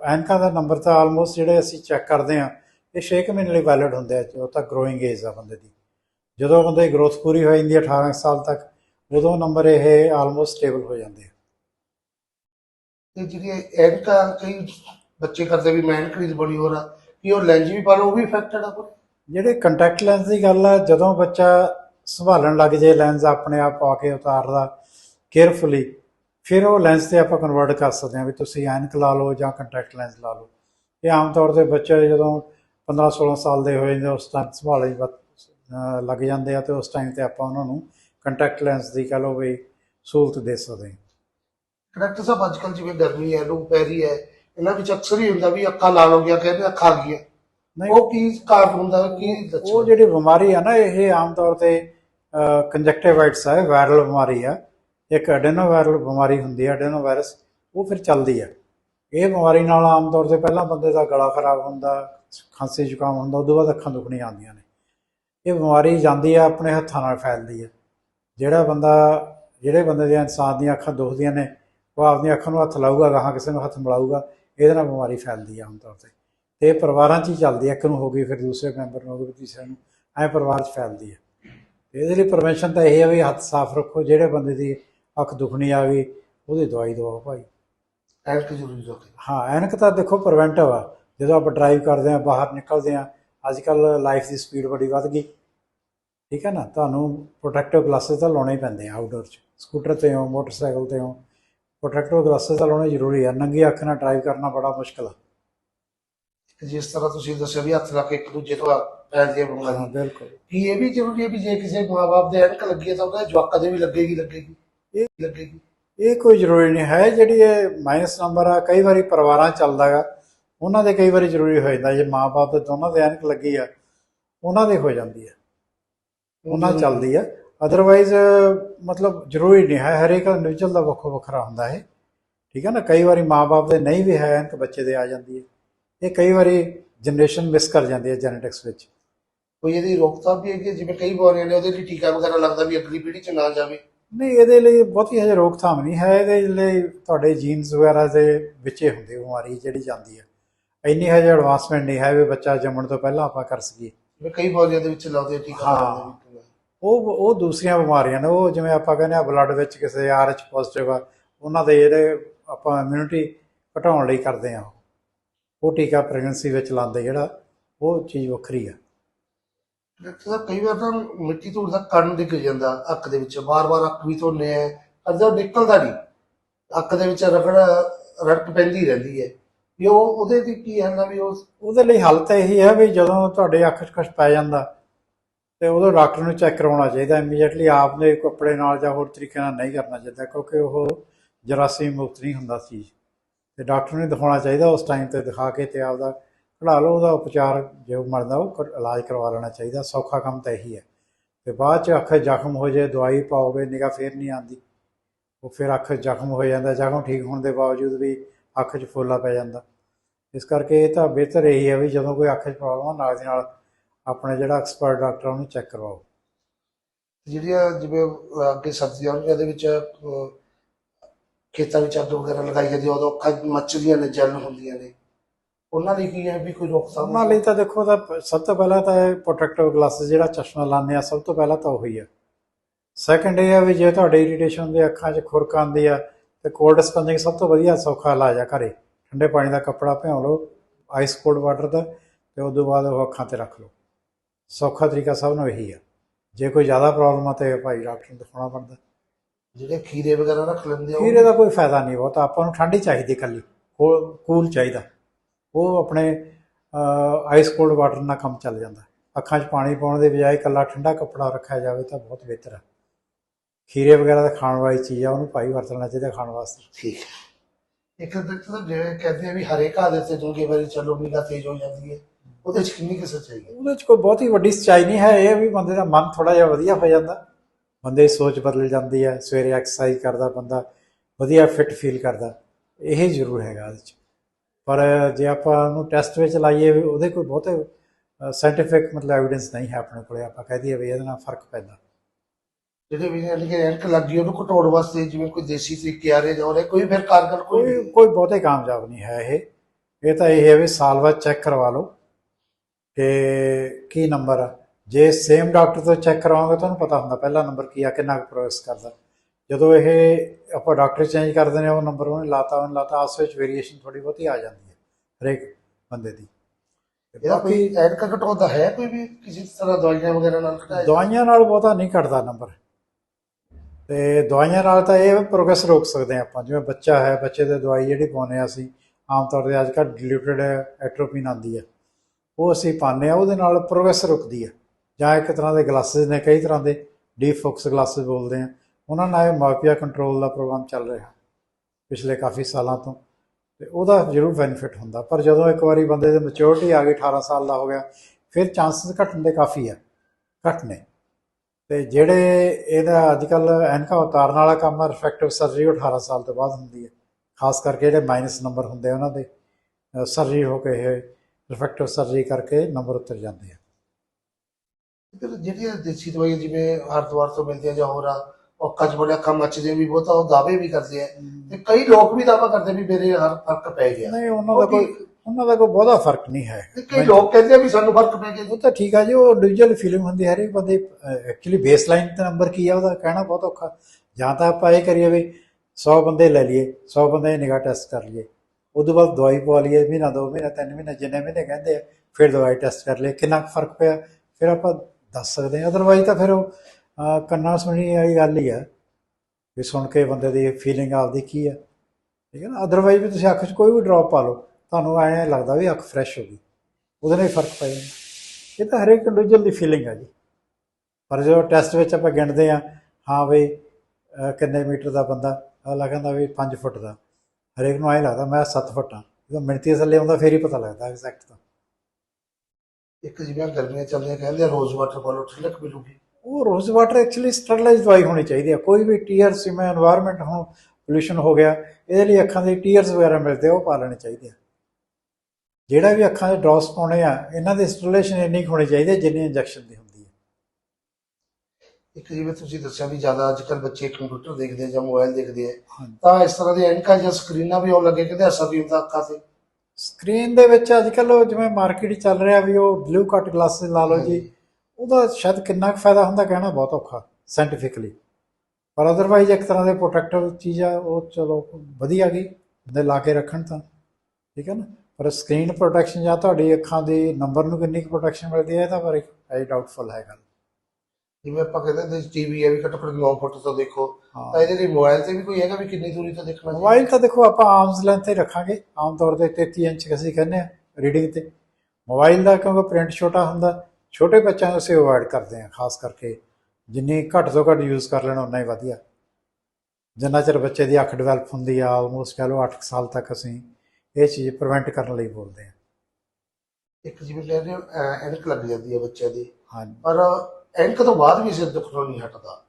ਐਨਕਾਂ ਦਾ ਨੰਬਰ ਤਾਂ ਆਲਮੋਸਟ ਜਿਹੜੇ ਅਸੀਂ ਚੈੱਕ ਕਰਦੇ ਆ, ਇਹ 6 ਕੁ ਮਹੀਨੇ ਲਈ ਵੈਲਿਡ ਹੁੰਦੇ ਆ। ਉਹ ਤਾਂ ਗਰੋਇੰਗ ਏਜ ਆ ਬੰਦੇ ਦੀ। ਜਦੋਂ ਬੰਦੇ ਦੀ ਗਰੋਥ ਪੂਰੀ ਹੋ ਜਾਂਦੀ ਹੈ 18 ਸਾਲ ਤੱਕ, ਉਦੋਂ ਨੰਬਰ ਇਹ ਆਲਮੋਸਟ ਸਟੇਬਲ ਹੋ ਜਾਂਦੇ ਆ। ਤੇ ਜਿਹੜੀ ਐਨਕਾਂ ਕਈ ਬੱਚੇ ਕਰਦੇ ਵੀ ਮੈਂ ਨਹੀਂ ਬੜੀ ਹੋ ਰਹਾ। ਕਿ ਉਹ ਲੈਂਜ ਵੀ ਪਾ ਲਓ ਉਹ ਵੀ ਇਫੈਕਟਡ ਆ ਕੋਈ? ਜਿਹੜੇ ਕੰਟੈਕਟ ਲੈਂਸ ਦੀ ਗੱਲ ਹੈ ਜਦੋਂ ਬੱਚਾ ਸੰਭਾਲਣ ਲੱਗ ਜੇ ਲੈਂਸ ਆਪਣੇ ਆਪ ਪਾ ਕੇ ਉਤਾਰਦਾ ਕੇਅਰਫੁਲੀ ਫਿਰ ਉਹ ਲੈਂਸ ਤੇ ਆਪਾਂ ਕਨਵਰਟ ਕਰ ਸਕਦੇ ਹਾਂ ਵੀ ਤੁਸੀਂ ਐਨਕ ਲਾ ਲਓ ਜਾਂ ਕੰਟੈਕਟ ਲੈਂਸ ਲਾ ਲਓ। ਇਹ ਆਮ ਤੌਰ ਤੇ ਬੱਚੇ ਜਦੋਂ 15 16 ਸਾਲ ਦੇ ਹੋ ਜਾਂਦੇ ਉਸ ਟਾਈਮ ਸੰਭਾਲੇ ਲੱਗ ਜਾਂਦੇ ਆ ਤੇ ਉਸ ਟਾਈਮ ਤੇ ਆਪਾਂ ਉਹਨਾਂ ਨੂੰ ਕੰਟੈਕਟ ਲੈਂਸ ਦੀ ਕਹ ਲਓ ਵੀ ਸਹੂਲਤ ਦੇ ਸਕਦੇ ਹਾਂ। ਡਾਕਟਰ ਸਾਹਿਬ ਅੱਜ ਕੱਲ੍ਹ ਜਿਵੇਂ ਗਰਮੀ ਹੈ ਲੂ ਪੈ ਰਹੀ ਹੈ ਇਹਨਾਂ ਵਿੱਚ ਅਕਸਰ ਹੀ ਹੁੰਦਾ ਵੀ ਅੱਖਾਂ ਲਾਲ ਹੋ ਗਿਆ ਕਹਿੰਦੇ ਅੱਖਾਂ ਆ ਗਈਆਂ। ਨਹੀਂ। ਉਹ ਕੀ ਕਾਰਨ ਹੁੰਦਾ ਕੀ ਉਹ ਜਿਹੜੀ ਬਿਮਾਰੀ ਆ ਨਾ ਇਹ ਆਮ ਤੌਰ ਤੇ ਕੰਜਕਟਿਵਾਈਟਸ ਹੈ ਵਾਇਰਲ ਬਿਮਾਰੀ ਆ। ਇੱਕ ਐਡੇਨੋਵਾਇਰਲ ਬਿਮਾਰੀ ਹੁੰਦੀ ਹੈ ਐਡੇਨੋਵਾਇਰਸ ਉਹ ਫਿਰ ਚੱਲਦੀ ਆ। ਇਹ ਬਿਮਾਰੀ ਨਾਲ ਆਮ ਤੌਰ ਤੇ ਪਹਿਲਾਂ ਬੰਦੇ ਦਾ ਗਲਾ ਖਰਾਬ ਹੁੰਦਾ ਖਾਂਸੀ ਜ਼ੁਕਾਮ ਹੁੰਦਾ ਉਦੋਂ ਬਾਅਦ ਅੱਖਾਂ ਦੁਖਣੀਆਂ ਆਉਂਦੀਆਂ ਨੇ। ਇਹ ਬਿਮਾਰੀ ਜਾਂਦੀ ਆ ਆਪਣੇ ਹੱਥਾਂ ਨਾਲ ਫੈਲਦੀ ਆ। ਜਿਹੜਾ ਬੰਦਾ ਜਿਹੜੇ ਬੰਦੇ ਦੇ ਇਨਸਾਨ ਦੀਆਂ ਅੱਖਾਂ ਦੁਖਦੀਆਂ ਨੇ ਉਹ ਆਪਦੀਆਂ ਅੱਖਾਂ ਨੂੰ ਹੱਥ ਲਾਊਗਾ ਗਾਹਾਂ ਕਿਸੇ ਨੂੰ ਹੱਥ ਮਿਲਾਊਗਾ। ਇਹਦੇ ਨਾਲ ਬਿਮਾਰੀ ਫੈਲਦੀ ਆ ਆਮ ਤੌਰ ਤੇ। ਤੇ ਪਰਿਵਾਰਾਂ 'ਚ ਹੀ ਚੱਲਦੀ ਹੈ ਇੱਕ ਨੂੰ ਹੋ ਗਈ ਫਿਰ ਦੂਸਰੇ ਮੈਂਬਰ ਨੂੰ ਹੋ ਗਈ ਤੀਸਰੇ ਨੂੰ ਐ ਪਰਿਵਾਰ 'ਚ ਫੈਲਦੀ ਤੇ ਇਹਦੇ ਲਈ ਪ੍ਰੀਵੈਂਸ਼ਨ ਤਾਂ ਇਹ ਹੈ ਵੀ ਹੱਥ ਸਾਫ਼ ਰੱਖੋ ਜਿਹੜੇ ਬੰਦੇ ਦੀ ਅੱਖ ਦੁਖਣੀ ਆ ਗਈ ਉਹਦੀ ਦਵਾਈ ਦਵਾਓ ਭਾਈ। ਐਨਕ ਜ਼ਰੂਰੀ ਰੱਖੇ ਹਾਂ। ਐਨਕ ਤਾਂ ਦੇਖੋ ਪ੍ਰੀਵੈਂਟਿਵ ਆ। ਜਦੋਂ ਆਪਾਂ ਡਰਾਈਵ ਕਰਦੇ ਆ ਬਾਹਰ ਨਿਕਲਦੇ ਆ ਅੱਜ ਕੱਲ ਲਾਈਫ ਦੀ ਸਪੀਡ ਬੜੀ ਵੱਧ ਗਈ। ਠੀਕ ਹੈ ਨਾ? ਤੁਹਾਨੂੰ ਪ੍ਰੋਟੈਕਟਿਵ ਗਲਾਸਸ ਤਾਂ ਲਾਉਣੇ ਹੀ ਪੈਂਦੇ ਆ ਆਊਟਡੋਰ 'ਚ। ਸਕੂਟਰ ਤੇ ਹੋ ਮੋਟਰਸਾਈਕਲ ਤੇ ਹੋ ਪ੍ਰੋਟੈਕਟਿਵ ਗਲਾਸਸ ਲਾਉਣੇ ਜ਼ਰੂਰੀ ਆ। ਨੰਗੀ ਅੱਖ ਨਾਲ ਡਰਾਈਵ ਕਰਨਾ ਬੜਾ ਮੁਸ਼ਕਲ ਆ। ਜਿਸ ਤਰ੍ਹਾਂ ਤੁਸੀਂ ਦੱਸਿਆ ਵੀ ਹੱਥ ਲਾ ਕੇ ਇੱਕ ਦੂਜੇ ਤੋਂ ਫੈਲਦੀ ਹੈ। ਹਾਂ ਬਿਲਕੁਲ। ਕੀ ਇਹ ਵੀ ਜ਼ਰੂਰੀ ਹੈ ਵੀ ਜੇ ਕਿਸੇ ਮਾਂ-ਬਾਪ ਦੇ ਐਨਕ ਲੱਗੀ ਹੈ ਤਾਂ ਉਹਦਾ ਜਵਾਕਾਂ ਦੇ ਵੀ ਲੱਗੇਗੀ ਲੱਗੇਗੀ ਇਹ ਲੱਗੇਗੀ। ਇਹ ਕੋਈ ਜ਼ਰੂਰੀ ਨਹੀਂ। ਹੈ ਜਿਹੜੀ ਇਹ ਮਾਈਨਸ ਨੰਬਰ ਆ ਕਈ ਵਾਰੀ ਪਰਿਵਾਰਾਂ 'ਚ ਚੱਲਦਾ ਗਾ। ਉਹਨਾਂ ਦੇ ਕਈ ਵਾਰੀ ਜ਼ਰੂਰੀ ਹੋ ਜਾਂਦਾ। ਜੇ ਮਾਪੇ ਦੇ ਦੋਨਾਂ ਦੇ ਐਨਕ ਲੱਗੀ ਆ ਉਹਨਾਂ ਦੇ ਹੋ ਜਾਂਦੀ ਆ। ਉਹਨਾਂ 'ਚ ਚੱਲਦੀ ਆ। ਅਦਰਵਾਈਜ਼ ਮਤਲਬ ਜ਼ਰੂਰੀ ਨਹੀਂ ਹੈ ਹਰੇਕ ਇੰਡੀਵਿਜੂਅਲ ਦਾ ਵੱਖੋ ਵੱਖਰਾ ਹੁੰਦਾ ਹੈ ਠੀਕ ਹੈ ਨਾ? ਕਈ ਵਾਰੀ ਮਾਪੇ ਦੇ ਨਹੀਂ ਵੀ ਹੈ ਐਨਕ ਬੱਚੇ ਦੇ ਆ ਜਾਂਦੀ ਹੈ। ਇਹ ਕਈ ਵਾਰੀ ਜਨਰੇਸ਼ਨ ਮਿਸ ਕਰ ਜਾਂਦੀ ਹੈ ਜੈਨੇਟਿਕਸ ਵਿੱਚ। ਕੋਈ ਇਹਦੀ ਰੋਕਥਾਮ ਵੀ ਹੈ? ਜਿਵੇਂ ਕਈ ਬਿਮਾਰੀਆਂ ਨੇ ਉਹਦੇ ਲਈ ਟੀਕਾ ਵਗੈਰਾ ਲੱਗਦਾ ਵੀ ਅਗਲੀ ਪੀੜ੍ਹੀ 'ਚ ਨਾ ਜਾਵੇ। ਨਹੀਂ ਇਹਦੇ ਲਈ ਬਹੁਤੀ ਹਜੇ ਰੋਕਥਾਮ ਨਹੀਂ ਹੈ। ਇਹਦੇ ਲਈ ਤੁਹਾਡੇ ਜੀਨਸ ਵਗੈਰਾ ਦੇ ਵਿੱਚੇ ਹੁੰਦੀ ਬਿਮਾਰੀ ਜਿਹੜੀ ਜਾਂਦੀ ਹੈ। ਇੰਨੀ ਹਜੇ ਐਡਵਾਂਸਮੈਂਟ ਨਹੀਂ ਹੈ ਵੀ ਬੱਚਾ ਜੰਮਣ ਤੋਂ ਪਹਿਲਾਂ ਆਪਾਂ ਕਰ ਸਕੀਏ। ਕਈ ਬਿਮਾਰੀਆਂ ਦੇ ਵਿੱਚ ਲਾਉਂਦੇ ਟੀਕਾ ਹਾਂ। ਉਹ ਉਹ ਦੂਸਰੀਆਂ ਬਿਮਾਰੀਆਂ ਨੇ ਉਹ ਜਿਵੇਂ ਆਪਾਂ ਕਹਿੰਦੇ ਆ ਬਲੱਡ ਵਿੱਚ ਕਿਸੇ ਆਰਐਚ ਪੋਜ਼ਿਟਿਵ ਆ ਉਹਨਾਂ ਦੇ ਜਿਹੜੇ ਆਪਾਂ ਇਮਿਊਨਿਟੀ ਘਟਾਉਣ ਲਈ ਕਰਦੇ ਆ ਉਹ ਟੀਕਾ ਪ੍ਰੈਗਨੈਂਸੀ ਵਿੱਚ ਲਾਉਂਦੇ ਜਿਹੜਾ ਉਹ ਚੀਜ਼ ਵੱਖਰੀ ਆ। ਡਾਕਟਰ ਸਾਹਿਬ ਕਈ ਵਾਰ ਤਾਂ ਮਿੱਟੀ ਧੂੜ ਦਾ ਕੰਨ ਡਿੱਗ ਜਾਂਦਾ ਅੱਖ ਦੇ ਵਿੱਚ। ਬਾਰ-ਬਾਰ ਅੱਖ ਵੀ ਧੋਨੇ ਆ ਅਜਾ ਉਹ ਨਿਕਲਦਾ ਨਹੀਂ ਅੱਖ ਦੇ ਵਿੱਚ ਰਗੜ ਰੜਕ ਪੈਂਦੀ ਰਹਿੰਦੀ ਹੈ। ਵੀ ਉਹ ਉਹਦੇ ਦੀ ਕੀ ਹੈ ਨਾ ਵੀ ਉਹ ਉਹਦੇ ਲਈ ਹੱਲ ਤਾਂ ਇਹੀ ਹੈ ਵੀ ਜਦੋਂ ਤੁਹਾਡੇ ਅੱਖ 'ਚ ਕੁਛ ਪੈ ਜਾਂਦਾ ਤੇ ਉਦੋਂ ਡਾਕਟਰ ਨੂੰ ਚੈੱਕ ਕਰਾਉਣਾ ਚਾਹੀਦਾ ਇਮੀਡੀਏਟਲੀ ਆਪਨੇ ਕੱਪੜੇ ਨਾਲ ਜਾਂ ਹੋਰ ਤਰੀਕੇ ਨਾਲ ਨਹੀਂ ਕਰਨਾ ਚਾਹੀਦਾ ਕਿਉਂਕਿ ਉਹ ਜਰਾਸੀਮ ਮੁਕਤ ਨਹੀਂ ਹੁੰਦਾ ਚੀਜ਼ ਤੇ ਡਾਕਟਰ ਨੂੰ ਦਿਖਾਉਣਾ ਚਾਹੀਦਾ ਉਸ ਟਾਈਮ ਤੇ ਦਿਖਾ ਕੇ ਤੇ ਆਪਦਾ ਕਢਾ ਲਓ, ਉਹਦਾ ਉਪਚਾਰ ਜੋ ਮਰਦਾ ਉਹ ਕਰ- ਇਲਾਜ ਕਰਵਾ ਲੈਣਾ ਚਾਹੀਦਾ, ਸੌਖਾ ਕੰਮ ਤਾਂ ਇਹੀ ਹੈ। ਤੇ ਬਾਅਦ ਚ ਅੱਖ ਜ਼ਖਮ ਹੋ ਜਾਏ, ਦਵਾਈ ਪਾਓਗੇ ਨਿਗਾ ਫੇਰ ਨਹੀਂ ਆਉਂਦੀ। ਉਹ ਫਿਰ ਅੱਖ ਜ਼ਖਮ ਹੋ ਜਾਂਦਾ, ਜ਼ਖਮ ਠੀਕ ਹੋਣ ਦੇ ਬਾਵਜੂਦ ਵੀ ਅੱਖ 'ਚ ਫੋਲਾ ਪੈ ਜਾਂਦਾ। ਇਸ ਕਰਕੇ ਇਹ ਤਾਂ ਬਿਹਤਰ ਇਹੀ ਹੈ ਵੀ ਜਦੋਂ ਕੋਈ ਅੱਖ 'ਚ ਪ੍ਰੋਬਲਮ ਆ, ਨਾਲ ਦੀ ਨਾਲ ਆਪਣੇ ਜਿਹੜਾ ਐਕਸਪਰਟ ਡਾਕਟਰ ਉਹਨੂੰ ਚੈੱਕ ਕਰਵਾਓ। ਜਿਹੜੀਆਂ ਜਿਵੇਂ ਅੱਗੇ ਸਰਦੀਆਂ ਹੁੰਦੀਆਂ ਦੇ ਵਿੱਚ ਅਹ, ਖੇਤਾਂ ਵਿੱਚ ਅੱਗ ਵਗੈਰਾ ਲਗਾਈ ਜਾਂਦੀ ਆ, ਉਦੋਂ ਅੱਖਾਂ ਮੱਚਦੀਆਂ ਨੇ ਜਲਨ ਹੁੰਦੀਆਂ ਨੇ। ਉਹਨਾਂ ਲਈ ਕੀ ਹੈ ਵੀ ਕੋਈ ਰੋਕਥਾਮ ਉਹਨਾਂ ਲਈ ਤਾਂ ਦੇਖੋ ਤਾਂ ਪ- ਸਭ ਤੋਂ ਪਹਿਲਾਂ ਤਾਂ ਇਹ ਪ੍ਰੋਟੈਕਟਿਵ ਗਲਾਸਿਸ ਜਿਹੜਾ ਚਸ਼ਮਾ ਲਾਉਂਦੇ ਆ ਸਭ ਤੋਂ ਪਹਿਲਾਂ ਤਾਂ ਉਹੀ ਆ। ਸੈਕੰਡ ਇਹ ਆ ਵੀ ਜੇ ਤੁਹਾਡੇ ਇਰੀਟੇਸ਼ਨ ਆ, ਅੱਖਾਂ 'ਚ ਖੁਰਕ ਆਉਂਦੀ ਆ ਤੇ ਕੋਲਡ ਸਪੰਜਿੰਗ ਸਭ ਤੋਂ ਵਧੀਆ ਸੌਖਾ ਇਲਾਜ ਆ ਘਰੇ। ਠੰਡੇ ਪਾਣੀ ਦਾ ਕੱਪੜਾ ਭਿਉਂ ਲਓ ਆਈਸ ਕੋਲਡ ਵਾਟਰ ਦਾ ਤੇ ਉਸ ਤੋਂ ਬਾਅਦ ਉਹ ਅੱਖਾਂ ਤੇ ਰੱਖ ਲਓ। ਸੌਖਾ ਤਰੀਕਾ ਸਭ ਨੂੰ ਇਹੀ ਆ। ਜੇ ਕੋਈ ਜ਼ਿਆਦਾ ਪ੍ਰੋਬਲਮ ਆ ਤੇ ਭਾਈ ਡਾਕਟਰ ਨੂੰ ਦਿਖਾਉਣਾ ਪੈਂਦਾ। ਜਿਹੜੇ ਖੀਰੇ ਵਗੈਰਾ ਰੱਖ ਲੈਂਦੇ ਆ ਉਹ- ਖੀਰੇ ਦਾ ਕੋਈ ਫਾਇਦਾ ਨਹੀਂ ਬਹੁਤ। ਆਪਾਂ ਨੂੰ ਠੰਡੀ ਚਾਹੀਦੀ ਇਕੱਲੀ। ਕੂਲ ਚਾਹੀਦਾ। ਉਹ ਆਪਣੇ ਆਈਸ ਕੋਲਡ ਵਾਟਰ ਨਾਲ ਕੰਮ ਚੱਲ ਜਾਂਦਾ। ਅੱਖਾਂ 'ਚ ਪਾਣੀ ਪਾਉਣ ਦੇ ਬਜਾਏ ਇਕੱਲਾ ਠੰਡਾ ਕੱਪੜਾ ਰੱਖਿਆ ਜਾਵੇ ਤਾਂ ਬਹੁਤ ਬਿਹਤਰ ਹੈ ਖੀਰੇ ਵਗੈਰਾ ਦਾ ਖਾਣ ਵਾਲੀ ਚੀਜ਼ ਆ ਉਹਨੂੰ ਭਾਈ ਵਰਤਣਾ ਚਾਹੀਦਾ ਖਾਣ ਵਾਸਤੇ। ਠੀਕ ਹੈ ਇੱਕ ਸਾਹਿਬ ਜਿਵੇਂ ਕਹਿੰਦੇ ਆ ਵੀ ਹਰੇ ਘਾਹ ਦੇ ਤੇ ਜੋ ਕਈ ਵਾਰੀ ਚਲੋ ਨਿਗਾ ਤੇਜ਼ ਹੋ ਜਾਂਦੀ ਹੈ। ਉਹਦੇ 'ਚ ਕਿੰਨੀ ਕੁ ਸੱਚਾਈ ਹੈ ਉਹਦੇ 'ਚ ਕੋਈ ਬਹੁਤੀ ਵੱਡੀ ਸੱਚਾਈ ਨਹੀਂ ਹੈ ਇਹ ਵੀ ਬੰਦੇ ਦਾ ਮਨ ਥੋੜਾ ਜਿਹਾ ਵਧੀਆ ਹੋ ਜਾਂਦਾ। ਬੰਦੇ ਦੀ ਸੋਚ ਬਦਲ ਜਾਂਦੀ ਹੈ ਸਵੇਰੇ ਐਕਸਰਸਾਈਜ਼ ਕਰਦਾ ਬੰਦਾ ਵਧੀਆ ਫਿਟ ਫੀਲ ਕਰਦਾ। ਇਹ ਜ਼ਰੂਰ ਹੈਗਾ ਉਹਦੇ 'ਚ। ਪਰ ਜੇ ਆਪਾਂ ਉਹਨੂੰ ਟੈਸਟ ਵਿੱਚ ਲਾਈਏ ਵੀ ਉਹਦੇ ਕੋਈ ਬਹੁਤੇ ਸਾਇੰਟੀਫਿਕ ਮਤਲਬ ਐਵੀਡੈਂਸ ਨਹੀਂ ਹੈ ਆਪਣੇ ਕੋਲੇ। ਆਪਾਂ ਕਹਿ ਦਈਏ ਵੀ ਇਹਦੇ ਨਾਲ ਫ਼ਰਕ ਪੈਂਦਾ। ਜਿਹੜੇ ਵੀ ਐਨਕ ਲੱਗ ਗਈ ਉਹਨੂੰ ਘਟਾਉਣ ਵਾਸਤੇ ਜਿਵੇਂ ਕੋਈ ਦੇਸੀ ਤਰੀਕੇ ਆ ਰਹੇ ਜਾਂ ਉਹਨੇ ਕੋਈ ਫਿਰ ਕਾਰਗਰ ਕੋਈ। ਕੋਈ ਬਹੁਤੇ ਕਾਮਯਾਬ ਨਹੀਂ ਹੈ ਇਹ। ਇਹ ਤਾਂ ਇਹ ਹੈ ਵੀ ਸਾਲ ਬਾਅਦ ਚੈੱਕ ਕਰਵਾ ਲਓ। ਕਿ ਕੀ ਨੰਬਰ ਆ? ਜੇ ਸੇਮ ਡਾਕਟਰ ਤੋਂ ਚੈੱਕ ਕਰਾਓਗੇ ਤੁਹਾਨੂੰ ਪਤਾ ਹੁੰਦਾ ਪਹਿਲਾ ਨੰਬਰ ਕੀ ਆ ਕਿੰਨਾ ਪ੍ਰੋਗਰੈਸ ਕਰਦਾ। ਜਦੋਂ ਇਹ ਆਪਾਂ ਡਾਕਟਰ ਚੇਂਜ ਕਰਦੇ ਨੇ ਉਹ ਨੰਬਰ ਉਹਨੇ ਲਾਤਾ ਉਹਨੇ ਲਾਤਾ ਆਸ ਵਿੱਚ ਵੇਰੀਏਸ਼ਨ ਥੋੜੀ ਬਹੁਤੀ ਆ ਜਾਂਦੀ ਹੈ ਹਰੇਕ ਬੰਦੇ ਦੀ। ਤੇ ਇਹਦਾ ਕੋਈ ਐਨਕ ਘਟਾਉਂਦਾ ਹੈ ਕੋਈ ਵੀ ਕਿਸੇ ਤਰ੍ਹਾਂ ਦਵਾਈਆਂ ਵਗੈਰਾ ਨਾਲ ਘਟਾਇਆ? ਦਵਾਈਆਂ ਨਾਲ ਬਹੁਤਾ ਨਹੀਂ ਘਟਦਾ ਨੰਬਰ ਤੇ ਦਵਾਈਆਂ ਨਾਲ ਤਾਂ ਇਹ ਪ੍ਰੋਗਰੈਸ ਰੋਕ ਸਕਦੇ ਹਾਂ ਆਪਾਂ ਜਿਵੇਂ ਬੱਚਾ ਹੈ ਬੱਚੇ ਦੇ ਦਵਾਈ ਜਿਹੜੀ ਪਾਉਂਦੇ ਆ ਅਸੀਂ ਆਮ ਤੌਰ ਤੇ ਅੱਜ ਕੱਲ੍ਹ ਡਿਲੂਟਡ ਐਟ੍ਰੋਪਿਨ ਆਉਂਦੀ ਹੈ। ਉਹ ਅਸੀਂ ਪਾਉਂਦੇ ਆ ਉਹਦੇ ਨਾਲ ਪ੍ਰੋਗਰੈਸ ਰੁਕਦੀ ਹੈ। ਜਾਂ ਇੱਕ ਤਰ੍ਹਾਂ ਦੇ ਗਲਾਸਿਸ ਨੇ, ਕਈ ਤਰ੍ਹਾਂ ਦੇ ਡੀਫੋਕਸ ਗਲਾਸਿਸ ਬੋਲਦੇ ਆ ਉਹਨਾਂ ਨਾਲ ਇਹ ਮਾਪਿਆ ਕੰਟਰੋਲ ਦਾ ਪ੍ਰੋਗਰਾਮ ਚੱਲ ਰਿਹਾ ਪਿਛਲੇ ਕਾਫੀ ਸਾਲਾਂ ਤੋਂ। ਤੇ ਉਹਦਾ ਜ਼ਰੂਰ ਬੈਨੀਫਿਟ ਹੁੰਦਾ। ਪਰ ਜਦੋਂ ਇੱਕ ਵਾਰੀ ਬੰਦੇ ਦੀ ਮੈਚੁਰਿਟੀ ਆ ਗਈ 18 ਸਾਲ ਦਾ ਹੋ ਗਿਆ, ਫਿਰ ਚਾਂਸਸ ਘਟਣ ਦੇ ਕਾਫੀ ਆ ਘੱਟ ਨੇ। ਤੇ ਜਿਹੜੇ ਇਹਦਾ ਅੱਜ ਕੱਲ ਐਨਕਾ ਉਤਾਰਨ ਵਾਲਾ ਕੰਮ ਹੈ ਰਿਫੈਕਟਿਵ ਸਰਜਰੀ ਉਹ 18 ਸਾਲ ਤੋਂ ਬਾਅਦ ਹੁੰਦੀ ਹੈ। ਖਾਸ ਕਰਕੇ ਜਿਹੜੇ ਮਾਈਨਸ ਨੰਬਰ ਹੁੰਦੇ ਆ ਉਹਨਾਂ ਦੇ ਸਰਜਰੀ ਹੋ ਕੇ ਇਹ ਰਿਫੈਕਟਿਵ ਸਰਜਰੀ ਕਰਕੇ ਨੰਬਰ ਉਤਰ ਜਾਂਦੇ ਆ। ਫਿਰ ਜਿਹੜੀਆਂ ਦੇਸੀ ਦਵਾਈਆਂ ਜਿਵੇਂ ਹਰਦੁਆਰ ਤੋਂ ਮਿਲਦੀਆਂ ਜਾਂ ਹੋਰ ਆ ਉਹ ਕੱਚ ਬੜਿਆ ਕੰਮ ਮੱਚਦੇ ਵੀ ਬਹੁਤਾ ਉਹ ਦਾਅਵੇ ਵੀ ਕਰਦੇ ਆ। ਤੇ ਕਈ ਲੋਕ ਵੀ ਦਾਅਵਾ ਕਰਦੇ ਵੀ ਮੇਰੇ ਹਰ ਫ਼ਰਕ ਪੈ ਗਿਆ। ਨਹੀਂ ਉਹਨਾਂ ਦਾ ਕੋਈ ਉਹਨਾਂ ਦਾ ਕੋਈ ਬਹੁਤਾ ਫ਼ਰਕ ਨਹੀਂ ਹੈ। ਤੇ ਕਈ ਲੋਕ ਕਹਿੰਦੇ ਆ ਵੀ ਸਾਨੂੰ ਫ਼ਰਕ ਪੈ ਗਿਆ। ਉਹ ਤਾਂ ਠੀਕ ਆ ਜੀ ਉਹ ਇੰਡੀਵਿਜੂਅਲ ਫੀਲਿੰਗ ਹੁੰਦੀ ਹੈ ਹਰੇਕ ਬੰਦੇ ਐਕਚੁਅਲੀ ਬੇਸਲਾਈਨ ਤੇ ਨੰਬਰ ਕੀ ਆ ਉਹਦਾ ਕਹਿਣਾ ਬਹੁਤ ਔਖਾ। ਜਾਂ ਤਾਂ ਆਪਾਂ ਇਹ ਕਰੀਏ ਵੀ 100 ਬੰਦੇ ਲੈ ਲਈਏ 100 ਬੰਦੇ ਦੀ ਨਿਗਾਹ ਟੈਸਟ ਕਰ ਲਈਏ। ਉਦੋਂ ਬਾਅਦ ਦਵਾਈ ਪਵਾ ਲਈਏ ਮਹੀਨਾ ਦੋ ਮਹੀਨਾ ਤਿੰਨ ਮਹੀਨੇ ਜਿੰਨੇ ਮਹੀਨੇ ਕਹਿੰਦੇ ਆ ਫਿਰ ਦਵਾਈ ਟੈਸਟ ਕਰ ਲਈਏ ਕਿੰਨਾ ਕੁ ਫ਼ਰਕ ਪਿਆ? ਫਿਰ ਆਪਾਂ ਦੱਸ ਸਕਦੇ ਹਾਂ। ਅਦਰਵਾਈਜ਼ ਤਾਂ ਫਿਰ ਉਹ ਅਹ, ਕੰਨਾਂ ਸੁਣੀ ਵਾਲੀ ਗੱਲ ਹੀ ਆ ਵੀ ਸੁਣ ਕੇ ਬੰਦੇ ਦੀ ਫੀਲਿੰਗ ਆਪਦੀ ਕੀ ਆ। ਠੀਕ ਹੈ ਨਾ? ਅਦਰਵਾਈਜ਼ ਵੀ ਤੁਸੀਂ ਅੱਖ 'ਚ ਕੋਈ ਵੀ ਡ੍ਰੌਪ ਪਾ ਲਓ ਤੁਹਾਨੂੰ ਐਂ ਲੱਗਦਾ ਵੀ ਅੱਖ ਫਰੈਸ਼ ਹੋ ਗਈ। ਉਹਦੇ ਨਾਲ ਫ਼ਰਕ ਪੈ ਜਾਂਦਾ। ਇਹ ਤਾਂ ਹਰੇਕ ਇੰਡੀਵਿਜੂਅਲ ਦੀ ਫੀਲਿੰਗ ਆ ਜੀ। ਪਰ ਜਦੋਂ ਟੈਸਟ ਵਿੱਚ ਆਪਾਂ ਗਿਣਦੇ ਆ ਹਾਂ ਬਈ ਕਿੰਨੇ ਮੀਟਰ ਦਾ ਬੰਦਾ ਅਗਲਾ ਕਹਿੰਦਾ ਵੀ 5 ਫੁੱਟ ਦਾ। ਹਰੇਕ ਨੂੰ ਆਏ ਲੱਗਦਾ ਮੈਂ 7 ਫੁੱਟ। ਆ ਜਦੋਂ ਮਿਣਤੀ ਥੱਲੇ ਆਉਂਦਾ ਫੇਰ ਹੀ ਪਤਾ ਲੱਗਦਾ ਐਗਜ਼ੈਕਟ ਤਾਂ। ਇੱਕ ਜਿਵੇਂ ਗਰਮੀਆਂ ਚੱਲਦੀਆਂ ਕਹਿੰਦੇ ਰੋਜ਼ ਵਾਟਰ ਪਾਲੋ ਠੰਡਕ ਮਿਲੂਗੀ। ਉਹ ਰੋਜ਼ ਵਾਟਰ ਐਕਚੁਅਲੀ ਸਟਰਲਾਈਜ਼ ਦਵਾਈ ਹੋਣੀ ਚਾਹੀਦੀ ਹੈ ਕੋਈ ਵੀ ਟੀਅਰ ਜਿਵੇਂ এনवायरमेंट ਹੁਣ ਪੋਲੂਸ਼ਨ ਹੋ ਗਿਆ ਇਹਦੇ ਲਈ ਅੱਖਾਂ ਦੇ ਟੀਅਰਸ ਵਗੈਰਾ ਮਿਲਦੇ ਆ, ਉਹ ਪਾ ਲੈਣੇ ਚਾਹੀਦੇ ਆ। ਜਿਹੜਾ ਵੀ ਅੱਖਾਂ ਦੇ ਡ੍ਰੌਪਸ ਪਾਉਣੇ ਆ ਇਹਨਾਂ ਦੀ ਸਟਰਲੇਸ਼ਨ ਇੰਨੀ ਕੁ ਹੋਣੀ ਚਾਹੀਦੀ ਹੈ, ਜਿੰਨੀ ਇੰਜੈਕਸ਼ਨ ਦੇ ਇੱਕ ਜਿਵੇਂ ਤੁਸੀਂ ਦੱਸਿਆ ਵੀ ਜ਼ਿਆਦਾ ਅੱਜ ਕੱਲ ਬੱਚੇ ਕੰਪਿਊਟਰ ਦੇਖਦੇ ਆ ਜਾਂ ਮੋਬਾਈਲ ਦੇਖਦੇ ਆ ਤਾਂ ਇਸ ਤਰ੍ਹਾਂ ਦੇ ਐਨਕਾਂ ਜਾਂ ਸਕਰੀਨਾਂ ਵੀ ਆਉਣ ਲੱਗੇ ਕਹਿੰਦੇ ਅਸਰ ਵੀ ਹੁੰਦਾ ਅੱਖਾਂ ਤੇ? ਸਕਰੀਨ ਦੇ ਵਿੱਚ ਅੱਜ ਕੱਲ ਜਿਵੇਂ ਮਾਰਕੀਟ ਚੱਲ ਰਿਹਾ ਵੀ ਉਹ ਬਲੂ ਕੱਟ ਗਲਾਸਿਸ ਲਾ ਲਓ ਜੀ ਉਹਦਾ ਸ਼ਾਇਦ ਕਿੰਨਾ ਕੁ ਫਾਇਦਾ ਹੁੰਦਾ ਕਹਿਣਾ ਬਹੁਤ ਔਖਾ ਸਾਇੰਟੀਫਿਕਲੀ ਪਰ ਅਦਰਵਾਈਜ਼ ਇੱਕ ਤਰ੍ਹਾਂ ਦੇ ਪ੍ਰੋਟੈਕਟਿਵ ਚੀਜ਼ ਆ ਉਹ ਚਲੋ ਵਧੀਆ ਗਈ ਬੰਦੇ ਲਾ ਕੇ ਰੱਖਣ ਤਾਂ ਠੀਕ ਹੈ ਨਾ? ਪਰ ਸਕਰੀਨ ਪ੍ਰੋਟੈਕਸ਼ਨ ਜਾਂ ਤੁਹਾਡੀ ਅੱਖਾਂ ਦੇ ਨੰਬਰ ਨੂੰ ਕਿੰਨੀ ਕੁ ਪ੍ਰੋਟੈਕਸ਼ਨ ਮਿਲਦੀ ਹੈ ਤਾਂ ਪਰ ਐ ਡਾਊਟਫੁਲ ਹੈ ਗੱਲ ਜਿਵੇਂ ਆਪਾਂ ਕਹਿੰਦੇ ਨੇ ਟੀਵੀ ਹੈ ਵੀ ਘੱਟੋ ਘੱਟ 9 ਫੁੱਟ ਤੋਂ ਦੇਖੋ। ਤਾਂ ਇਹਦੇ ਲਈ ਮੋਬਾਈਲ ਤੇ ਵੀ ਕੋਈ ਹੈਗਾ ਵੀ ਕਿੰਨੀ ਦੂਰੀ ਤੋਂ ਦੇਖਣਾ? ਮੋਬਾਈਲ ਤਾਂ ਦੇਖੋ ਆਪਾਂ ਆਰਮਸ ਲੈਂਥ ਤੇ ਰੱਖਾਂਗੇ। ਆਮ ਤੌਰ ਤੇ 33 ਇੰਚ ਅਸੀਂ ਕਹਿੰਦੇ ਆ ਰੀਡਿੰਗ ਤੇ। ਮੋਬਾਈਲ ਦਾ ਕਿਉਂਕਿ ਪ੍ਰਿੰਟ ਛੋਟਾ ਹੁੰਦਾ ਛੋਟੇ ਬੱਚਿਆਂ ਨੂੰ ਅਸੀਂ ਅਵੋਇਡ ਕਰਦੇ ਆ ਖਾਸ ਕਰਕੇ ਜਿੰਨੀ ਘੱਟ ਤੋਂ ਘੱਟ ਯੂਜ਼ ਕਰ ਲੈਣ ਉਨਾ ਹੀ ਵਧੀਆ। ਜਿੰਨਾ ਚਿਰ ਬੱਚੇ ਦੀ ਅੱਖ ਡਿਵੈਲਪ ਹੁੰਦੀ ਆ ਆਲਮੋਸਟ ਕਹ ਲਓ 8 ਸਾਲ ਤੱਕ ਅਸੀਂ ਇਹ ਚੀਜ਼ ਪ੍ਰੀਵੈਂਟ ਕਰਨ ਲਈ ਬੋਲਦੇ ਆ ਇੱਕ ਜਿਵੇਂ ਕਹਿੰਦੇ ਐਨਕ ਲੱਗ ਜਾਂਦੀ ਹੈ ਬੱਚਿਆਂ ਦੀ। ਹਾਂਜੀ। ਪਰ ਐਨਕ ਤੋਂ ਬਾਅਦ ਵੀ ਸਿਰ ਦੁਖਣੋਂ ਨਹੀਂ ਹਟਦਾ।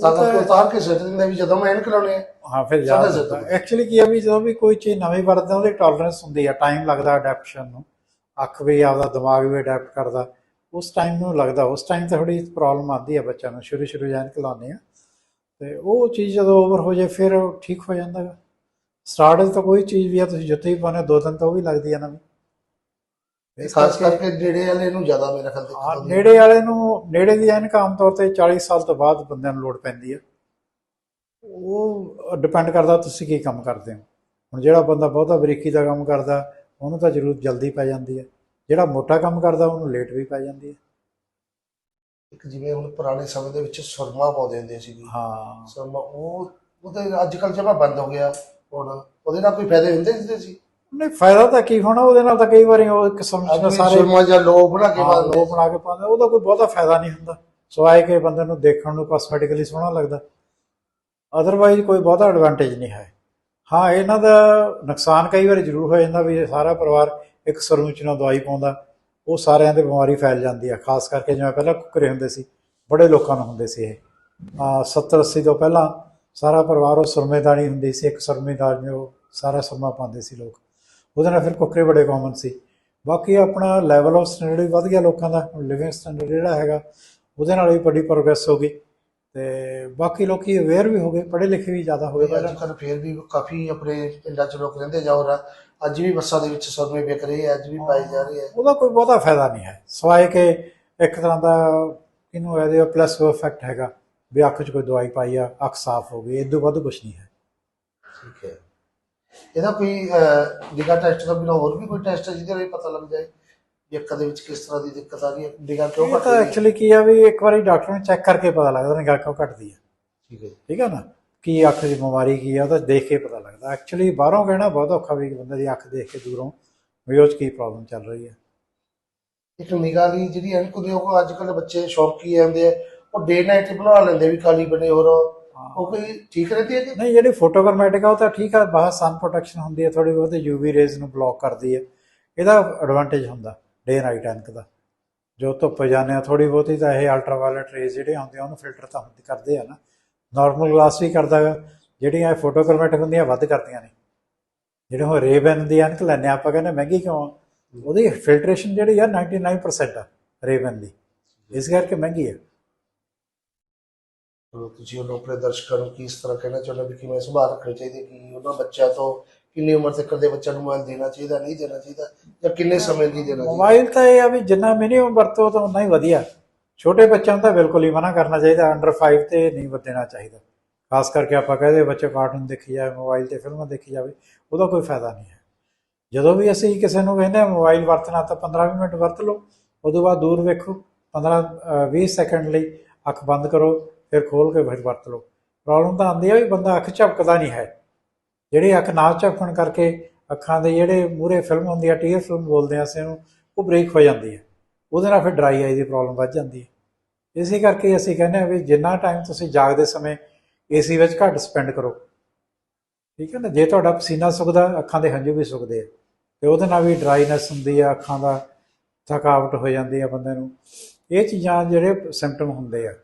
ਤਾਂ ਤਾਂ- ਉਤਾਰ ਕੇ ਸਿੱਟ ਦਿੰਦੇ ਵੀ ਜਦੋਂ ਮੈਂ ਐਨਕ ਲਾਉਣੇ ਹਾਂ ਫਿਰ ਜ਼ਿਆਦਾ। ਐਕਚੁਅਲੀ ਕੀ ਆ ਵੀ ਜਦੋਂ ਵੀ ਕੋਈ ਚੀਜ਼ ਨਵੀਂ ਵਰਤਦੇ ਉਹਦੀ ਟੋਲਰੈਂਸ ਹੁੰਦੀ ਆ ਟਾਈਮ ਲੱਗਦਾ ਅਡੈਪਸ਼ਨ ਨੂੰ। ਅੱਖ ਵੀ ਆਪਦਾ ਦਿਮਾਗ ਵੀ ਅਡੈਪਟ ਕਰਦਾ। ਉਸ ਟਾਈਮ ਨੂੰ ਲੱਗਦਾ ਉਸ ਟਾਈਮ ਤੇ ਥੋੜੀ ਪ੍ਰੋਬਲਮ ਆਉਂਦੀ ਆ ਬੱਚਿਆਂ ਨੂੰ। ਸ਼ੁਰੂ ਸ਼ੁਰੂ ਜਾਂ ਲਾਉਂਦੇ ਆ। ਤੇ ਉਹ ਚੀਜ਼ ਜਦੋਂ ਓਵਰ ਹੋ ਜਾਏ ਫਿਰ ਠੀਕ ਹੋ ਜਾਂਦਾ ਸਟਾਰਟ ਤਾਂ ਕੋਈ ਚੀਜ਼ ਵੀ ਆ ਤੁਸੀਂ ਪਾਉਂਦੇ ਹੋ, ਦੋ ਦਿਨ ਤਾਂ ਉਹ ਵੀ ਲੱਗਦੀ ਆ ਇਸ ਖਾਸ ਕਰਕੇ- ਨੇੜੇ ਵਾਲੇ ਨੂੰ ਜ਼ਿਆਦਾ ਮੇਰਾ ਖਿਆਲ ਹਾਂ ਦਿੱਕਤ ਨੇੜੇ ਵਾਲੇ ਨੂੰ ਨੇੜੇ ਦੀ ਐਨਕ ਆਮ ਤੌਰ ਤੇ 40 ਸਾਲ ਤੋਂ ਬਾਅਦ ਬੰਦਿਆਂ ਨੂੰ ਲੋੜ ਪੈਂਦੀ ਆ ਉਹ ਡਿਪੈਂਡ ਕਰਦਾ ਤੁਸੀਂ ਕੀ ਕੰਮ ਕਰਦੇ ਹੋ। ਹੁਣ ਜਿਹੜਾ ਬੰਦਾ ਬਹੁਤਾ ਬਰੀਕੀ ਦਾ ਕੰਮ ਕਰਦਾ ਉਹਨੂੰ ਤਾਂ ਜ਼ਰੂਰ ਜਲਦੀ ਪੈ ਜਾਂਦੀ ਹੈ। ਜਿਹੜਾ ਮੋਟਾ ਕੰਮ ਕਰਦਾ ਉਹਨੂੰ ਲੇਟ ਵੀ ਪੈ ਜਾਂਦੀ ਹੈ। ਇੱਕ ਜਿਵੇਂ ਹੁਣ ਪੁਰਾਣੇ ਸਮੇਂ ਦੇ ਵਿੱਚ ਸੁਰਮਾ ਪਾਉਂਦੇ ਹੁੰਦੇ ਸੀ ਹਾਂ। ਸੁਰਮਾ ਉਹ ਉਹਦੇ ਅੱਜ ਕੱਲ ਜਮਾ ਬੰਦ ਹੋ ਗਿਆ ਹੁਣ। ਉਹਦੇ ਨਾਲ ਕੋਈ ਫਾਇਦੇ ਹੁੰਦੇ ਹੁੰਦੇ ਸੀ ਨਹੀਂ ਫਾਇਦਾ ਤਾਂ ਕੀ ਹੋਣਾ ਉਹਦੇ ਨਾਲ ਤਾਂ ਕਈ ਵਾਰੀ ਉਹ ਇੱਕ ਸਮਝ ਸਾਰੇ ਸੁਰਮਾ ਜਾਂ ਲੋ ਬਣਾ ਕੇ ਹਾਂ, ਬਾਅਦ ਲੋਕ ਬਣਾ ਕੇ ਪਾਉਂਦੇ ਉਹਦਾ ਕੋਈ ਬਹੁਤਾ ਫਾਇਦਾ ਨਹੀਂ ਹੁੰਦਾ। ਸਵਾਏ ਕਿ ਬੰਦੇ ਨੂੰ ਦੇਖਣ ਨੂੰ ਕਾਸਮੈਟਿਕਲੀ ਸੋਹਣਾ ਲੱਗਦਾ। ਅਦਰਵਾਈਜ਼ ਕੋਈ ਬਹੁਤਾ ਐਡਵਾਂਟੇਜ ਨਹੀਂ ਹੈ। ਹਾਂ ਇਹਨਾਂ ਦਾ ਨੁਕਸਾਨ ਕਈ ਵਾਰੀ ਜ਼ਰੂਰ ਹੋ ਜਾਂਦਾ ਵੀ ਸਾਰਾ ਪਰਿਵਾਰ ਇੱਕ ਸਰੂਚ ਨਾਲ ਦਵਾਈ ਪਾਉਂਦਾ। ਉਹ ਸਾਰਿਆਂ ਦੇ ਬਿਮਾਰੀ ਫੈਲ ਜਾਂਦੀ ਆ ਖਾਸ ਕਰਕੇ ਜਿਵੇਂ ਪਹਿਲਾਂ ਕੁੱਕਰੇ ਹੁੰਦੇ ਸੀ ਬੜੇ ਲੋਕਾਂ ਨੂੰ ਹੁੰਦੇ ਸੀ ਇਹ। ਆ 70 80 ਤੋਂ ਪਹਿਲਾਂ ਸਾਰਾ ਪਰਿਵਾਰ ਉਹ ਸੁਰਮੇਦਾਨੀ ਹੁੰਦੀ ਸੀ ਇੱਕ ਸੁਰਮੇਦਾਰ ਉਹ ਸਾਰਾ ਸੁਰਮਾ ਪਾਉਂਦੇ ਸੀ ਲੋਕ। ਉਹਦੇ ਨਾਲ ਫਿਰ ਕੁੱਕਰੇ ਬੜੇ ਕਾਮਨ ਸੀ। ਬਾਕੀ ਆਪਣਾ ਲੈਵਲ ਆਫ ਸਟੈਂਡਰਡ ਵੀ ਵਧ ਗਿਆ ਲੋਕਾਂ ਦਾ ਲਿਵਿੰਗ ਸਟੈਂਡਰਡ ਜਿਹੜਾ ਹੈਗਾ ਉਹਦੇ ਨਾਲ ਵੀ ਬੜੀ ਪ੍ਰੋਗਰੈਸ ਹੋ ਗਈ। ਤੇ ਬਾਕੀ ਲੋਕੀ ਅਵੇਅਰ ਵੀ ਹੋ ਗਏ ਪੜ੍ਹੇ ਲਿਖੇ ਵੀ ਜ਼ਿਆਦਾ ਹੋ ਗਏ। ਪਹਿਲਾਂ ਕੱਲ੍ਹ ਫੇਰ ਵੀ ਕਾਫੀ ਆਪਣੇ ਪਿੰਡਾਂ 'ਚ ਲੋਕ ਰਹਿੰਦੇ ਜਾ ਰਿਹਾ ਅੱਜ ਵੀ ਬੱਸਾਂ ਦੇ ਵਿੱਚ ਸਰਮੇ ਵਿਕ ਰਹੇ ਅੱਜ ਵੀ ਪਾਏ ਜਾ ਰਹੇ ਆ ਉਹਦਾ ਕੋਈ ਬਹੁਤਾ ਫਾਇਦਾ ਨਹੀਂ ਹੈ। ਸਵਾਏ ਕਿ ਇੱਕ ਤਰ੍ਹਾਂ ਦਾ ਇਹਨੂੰ ਇਹਦੇ ਪਲੱਸ ਇਫੈਕਟ ਹੈਗਾ ਵੀ ਅੱਖ 'ਚ ਕੋਈ ਦਵਾਈ ਪਾਈ ਆ ਅੱਖ ਸਾਫ਼ ਹੋ ਗਈ ਇਦੋਂ ਵੱਧ ਕੁਝ ਨਹੀਂ ਹੈ। ਠੀਕ ਹੈ। ਇਹਦਾ ਕੋਈ ਨਿਗਾ ਟੈਸਟ ਤੋਂ ਬਿਨਾਂ ਹੋਰ ਵੀ ਕੋਈ ਟੈਸਟ ਹੈ ਜਿਹਦੇ ਨਾਲ ਪਤਾ ਲੱਗ ਜਾਏ ਵੀ ਅੱਖਾਂ ਦੇ ਵਿੱਚ ਕਿਸ ਤਰ੍ਹਾਂ ਦੀ ਦਿੱਕਤ ਆ ਰਹੀ ਹੈ ਨਿਗਾ ਕਿਉਂ ਇਹ ਘਟ ਤਾਂ ਰਹੀ ਹੈ? ਐਕਚੁਅਲੀ ਕੀ ਆ ਵੀ ਇੱਕ ਵਾਰੀ ਡਾਕਟਰ ਨੂੰ ਚੈੱਕ ਕਰਕੇ ਪਤਾ ਲੱਗਦਾ ਨਿਗਾਹ ਕਿਉਂ ਘਟਦੀ ਹੈ। ਠੀਕ ਹੈ ਜੀ। ਠੀਕ ਹੈ ਨਾ? ਕੀ ਅੱਖ ਦੀ ਬਿਮਾਰੀ ਕੀ ਆ ਉਹ ਤਾਂ ਦੇਖ ਕੇ ਪਤਾ ਲੱਗਦਾ। ਐਕਚੁਅਲੀ ਬਾਹਰੋਂ ਕਹਿਣਾ ਬਹੁਤ ਔਖਾ ਵੀ ਬੰਦੇ ਦੀ ਅੱਖ ਦੇਖ ਕੇ ਦੂਰੋਂ ਵੀ ਉਹ 'ਚ ਕੀ ਪ੍ਰੋਬਲਮ ਚੱਲ ਰਹੀ ਹੈ। ਇੱਕ ਨਿਗਾਹ ਦੀ ਜਿਹੜੀ ਐਨਕ ਹੁੰਦੀ ਆ, ਉਹ ਅੱਜ ਕੱਲ੍ਹ ਬੱਚੇ ਸ਼ੌਕੀ ਆਉਂਦੇ ਆ ਉਹ ਡੇ ਨਾਈਟ ਬਣਾ ਲੈਂਦੇ ਵੀ ਕਾਲੀ ਬਣੇ ਹੋਰ। ਉਹ ਕੋਈ ਠੀਕ ਰਹਿੰਦੀ ਹੈ ਕਿ ਨਹੀਂ ਜਿਹੜੀ ਫੋਟੋਕਰਮੈਟਿਕ ਆ ਉਹ ਤਾਂ ਠੀਕ ਆ ਬਾਹਰ ਸਨ ਪ੍ਰੋਟੈਕਸ਼ਨ ਹੁੰਦੀ ਹੈ ਥੋੜੀ ਬਹੁਤੀ ਯੂਵੀ ਰੇਜ਼ ਨੂੰ ਬਲੌਕ ਕਰਦੀ ਹੈ। ਇਹਦਾ ਐਡਵਾਂਟੇਜ ਹੁੰਦਾ ਡੇ ਨਾਈਟ ਐਨਕ ਦਾ। ਜੋ ਧੁੱਪ ਜਾਂਦੇ ਆ ਥੋੜੀ ਬਹੁਤੀ ਤਾਂ ਇਹ ਅਲਟਰਾਵਾਇਲਟ ਰੇਜ਼ ਜਿਹੜੇ ਹੁੰਦੇ ਆ ਉਹਨੂੰ ਫਿਲਟਰ ਤਾਂ ਹੁੰਦੇ ਕਰਦੇ ਆ ਨਾ। ਨਾਰਮਲ ਗਲਾਸ ਵੀ ਕਰਦਾ ਗਾ ਜਿਹੜੀਆਂ ਇਹ ਫੋਟੋਕਰਮੈਟਿਕ ਹੁੰਦੀਆਂ ਵੱਧ ਕਰਦੀਆਂ ਨੇ। ਜਿਹੜੇ ਉਹ ਰੇਬਨ ਦੀ ਐਨਕ ਲੈਂਦੇ ਆ, ਆਪਾਂ ਕਹਿੰਦੇ ਮਹਿੰਗੀ ਕਿਉਂ ਆ? ਉਹਦੀ ਫਿਲਟਰੇਸ਼ਨ ਜਿਹੜੀ ਆ 99% ਆ ਰੇਬਨ ਦੀ। ਇਸ ਕਰਕੇ ਮਹਿੰਗੀ ਹੈ ਤੁਸੀਂ ਉਹਨਾਂ ਆਪਣੇ ਦਰਸ਼ਕਾਂ ਨੂੰ ਕੀ ਇਸ ਤਰ੍ਹਾਂ ਕਹਿਣਾ ਚਾਹੁੰਦੇ ਵੀ ਕਿਵੇਂ ਸੁਭਾਅ ਰੱਖਣੇ ਚਾਹੀਦੇ ਕਿ ਉਹਨਾਂ ਬੱਚਿਆਂ ਤੋਂ ਕਿੰਨੀ ਉਮਰ ਤੱਕ ਦੇ ਬੱਚਿਆਂ ਨੂੰ ਮੋਬਾਈਲ ਦੇਣਾ ਚਾਹੀਦਾ ਨਹੀਂ ਦੇਣਾ ਚਾਹੀਦਾ ਜਾਂ ਕਿੰਨੇ ਸਮੇਂ ਲਈ ਦੇਣਾ ਚਾਹੀਦਾ? ਮੋਬਾਈਲ ਤਾਂ ਇਹ ਆ ਵੀ ਜਿੰਨਾ ਮਿਨੀਮਮ ਵਰਤੋ ਤਾਂ ਉਨਾ ਹੀ ਵਧੀਆ। ਛੋਟੇ ਬੱਚਿਆਂ ਨੂੰ ਤਾਂ ਬਿਲਕੁਲ ਹੀ ਮਨਾ ਕਰਨਾ ਚਾਹੀਦਾ ਅੰਡਰ 5 ਤੇ ਨਹੀਂ ਦੇਣਾ ਚਾਹੀਦਾ। ਖਾਸ ਕਰਕੇ ਆਪਾਂ ਕਹਦੇ ਬੱਚੇ ਕਾਰਟੂਨ ਦੇਖੀ ਜਾਵੇ ਮੋਬਾਈਲ ਤੇ ਫਿਲਮਾਂ ਦੇਖੀ ਜਾਵੇ ਉਹਦਾ ਕੋਈ ਫਾਇਦਾ ਨਹੀਂ ਹੈ। ਜਦੋਂ ਵੀ ਅਸੀਂ ਕਿਸੇ ਨੂੰ ਕਹਿੰਦੇ ਆ ਮੋਬਾਈਲ ਵਰਤਣਾ ਤਾਂ 15 ਮਿੰਟ ਵਰਤ ਲਓ ਉਦੋਂ ਬਾਅਦ ਦੂਰ ਵੇਖੋ 15 ਅ, 20 ਸੈਕਿੰਡ ਲਈ ਅੱਖ ਬੰਦ ਕਰੋ ਫਿਰ ਖੋਲ ਕੇ ਫਿਰ ਵਰਤ ਲਓ। ਪ੍ਰੋਬਲਮ ਤਾਂ ਆਉਂਦੀ ਆ ਵੀ ਬੰਦਾ ਅੱਖ ਝਪਕਦਾ ਨਹੀਂ ਹੈ। ਜਿਹੜੀ ਅੱਖ ਨਾ ਝਪਕਣ ਕਰਕੇ ਅੱਖਾਂ ਦੇ ਜਿਹੜੇ ਮੂਹਰੇ ਫਿਲਮ ਹੁੰਦੀ ਆ ਟੀਅਰ ਫਿਲਮ ਬੋਲਦੇ ਆ ਅਸੀਂ ਉਹਨੂੰ ਉਹ ਬ੍ਰੇਕ ਹੋ ਜਾਂਦੀ ਹੈ ਉਹਦੇ ਨਾਲ ਫਿਰ ਡਰਾਈ ਆਈ ਦੀ ਪ੍ਰੋਬਲਮ ਵੱਧ ਜਾਂਦੀ ਹੈ ਇਸੇ ਕਰਕੇ ਅਸੀਂ ਕਹਿੰਦੇ ਆ ਵੀ ਜਿੰਨਾ ਟਾਈਮ ਤੁਸੀਂ ਜਾਗਦੇ ਸਮੇਂ ਏਸੀ ਵਿੱਚ ਘੱਟ ਸਪੈਂਡ ਕਰੋ। ਠੀਕ ਹੈ ਨਾ? ਜੇ ਤੁਹਾਡਾ ਪਸੀਨਾ ਸੁੱਕਦਾ, ਅੱਖਾਂ ਦੇ ਹੰਝੂ ਵੀ ਸੁੱਕਦੇ ਆ। ਤੇ ਉਹਦੇ ਨਾਲ ਵੀ ਡਰਾਈਨੈਸ ਹੁੰਦੀ ਆ, ਅੱਖਾਂ ਦਾ ਥਕਾਵਟ ਹੋ ਜਾਂਦੀ ਆ ਬੰਦੇ ਨੂੰ। ਇਹ ਚੀਜ਼ਾਂ ਜਿਹੜੇ ਸਿੰਪਟਮ ਹੁੰਦੇ ਆ।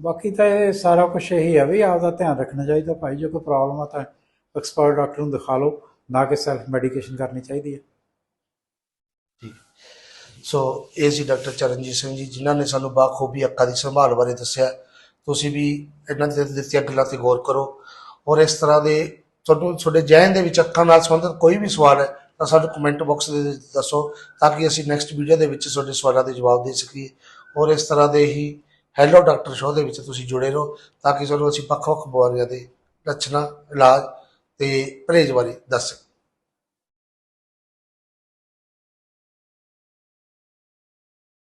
ਬਾਕੀ ਤਾਂ ਇਹ ਸਾਰਾ ਕੁਝ ਇਹੀ ਹੈ ਵੀ ਆਪਦਾ ਧਿਆਨ ਰੱਖਣਾ ਚਾਹੀਦਾ ਭਾਈ, ਜੇ ਕੋਈ ਪ੍ਰੋਬਲਮ ਆ ਤਾਂ ਐਕਸਪਰਟ ਡਾਕਟਰ ਨੂੰ ਦਿਖਾ ਲਓ, ਨਾ ਕਿ ਸੈਲਫ ਮੈਡੀਕੇਸ਼ਨ ਕਰਨੀ ਚਾਹੀਦੀ ਹੈ। ਸੋ ਇਹ ਸੀ ਡਾਕਟਰ ਚਰਨਜੀਤ ਸਿੰਘ ਜੀ, ਜਿਨ੍ਹਾਂ ਨੇ ਸਾਨੂੰ ਬਾਖੂਬੀ ਅੱਖਾਂ ਦੀ ਸੰਭਾਲ ਬਾਰੇ ਦੱਸਿਆ। ਤੁਸੀਂ ਵੀ ਇਹਨਾਂ ਦੇ ਦਿੱਤੀਆਂ ਗੱਲਾਂ ਤੇ ਗੌਰ ਕਰੋ। ਔਰ ਇਸ ਤਰ੍ਹਾਂ ਦੇ ਤੁਹਾਨੂੰ, ਤੁਹਾਡੇ ਜੈਨ ਦੇ ਵਿੱਚ ਅੱਖਾਂ ਨਾਲ ਸੰਬੰਧਿਤ ਕੋਈ ਵੀ ਸਵਾਲ ਹੈ, ਤਾਂ ਸਾਨੂੰ ਕਮੈਂਟ ਬਾਕਸ ਦੇ ਵਿੱਚ ਦੱਸੋ, ਤਾਂ ਕਿ ਅਸੀਂ ਨੈਕਸਟ ਵੀਡੀਓ ਦੇ ਵਿੱਚ ਤੁਹਾਡੇ ਸਵਾਲਾਂ ਦੇ ਜਵਾਬ ਦੇ ਸਕੀਏ। ਔਰ ਇਸ ਤਰ੍ਹਾਂ ਦੇ ਹੀ ਹੈਲੋ ਡਾਕਟਰ ਸ਼ੋਅ ਦੇ ਵਿੱਚ ਤੁਸੀਂ ਜੁੜੇ ਰਹੋ ਤਾਂ ਕਿ ਤੁਹਾਨੂੰ ਅਸੀਂ ਵੱਖ-ਵੱਖ ਬਿਮਾਰੀਆਂ ਦੇ ਲੱਛਣਾਂ, ਇਲਾਜ ਤੇ ਪਰਹੇਜ਼ ਬਾਰੇ ਦੱਸ ਸਕੀਏ।